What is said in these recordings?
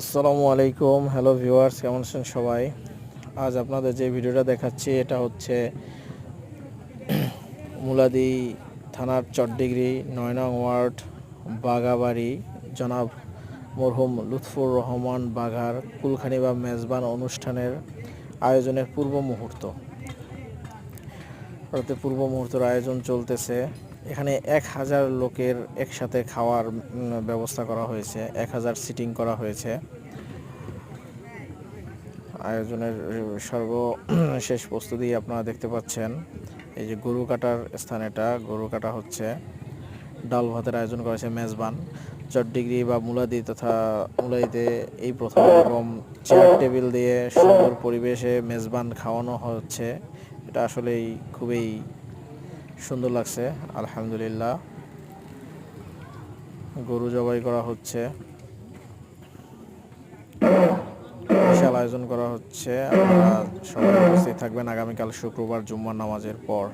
আসসালামু আলাইকুম। Hello viewers কেমন আছেন সবাই? আজ আপনাদের যে ভিডিওটা দেখাচ্ছি, এটা হচ্ছে মুলাদি থানার চটডিগ্রি নয় নং ওয়ার্ড, বাগাবাড়ি, জনাব মরহুম লুৎফুর রহমান বাঘার কুলখানি বা মেজবান অনুষ্ঠানের আয়োজনের পূর্ব মুহূর্ত। পূর্ব মুহূর্তের আয়োজন চলতেছে। এখানে এক হাজার লোকের একসাথে খাওয়ার ব্যবস্থা করা হয়েছে, এক হাজার সিটিং করা হয়েছে। আয়োজনের সর্বশেষ প্রস্তুতি আপনারা দেখতে পাচ্ছেন। এই যে গরু কাটার স্থান এটা, গরু কাটা হচ্ছে। ডাল ভাতের আয়োজন করা হয়েছে মেজবান। চট ডিগ্রি বা মুলাদি তথা মুলাদিতে এই প্রথম এরকম চেয়ার টেবিল দিয়ে সুন্দর পরিবেশে মেজবান খাওয়ানো হচ্ছে। এটা আসলেই খুবই সুন্দর লাগছে, আলহামদুলিল্লাহ। গরু জবাই করা হচ্ছে। বিশাল আয়োজন করা হচ্ছে। আপনারা সবাই উপস্থিত থাকবেন আগামীকাল শুক্রবার জুম্মার নামাজের পর।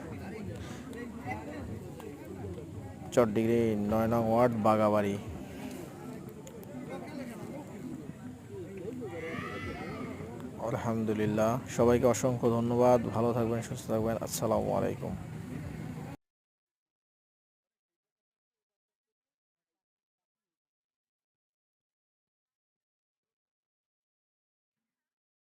চট ডিগ্রি নয় নং ওয়ার্ড, বাগাবাড়ি। আলহামদুলিল্লাহ। সবাইকে অসংখ্য ধন্যবাদ। ভালো থাকবেন, সুস্থ থাকবেন। আসসালামু আলাইকুম।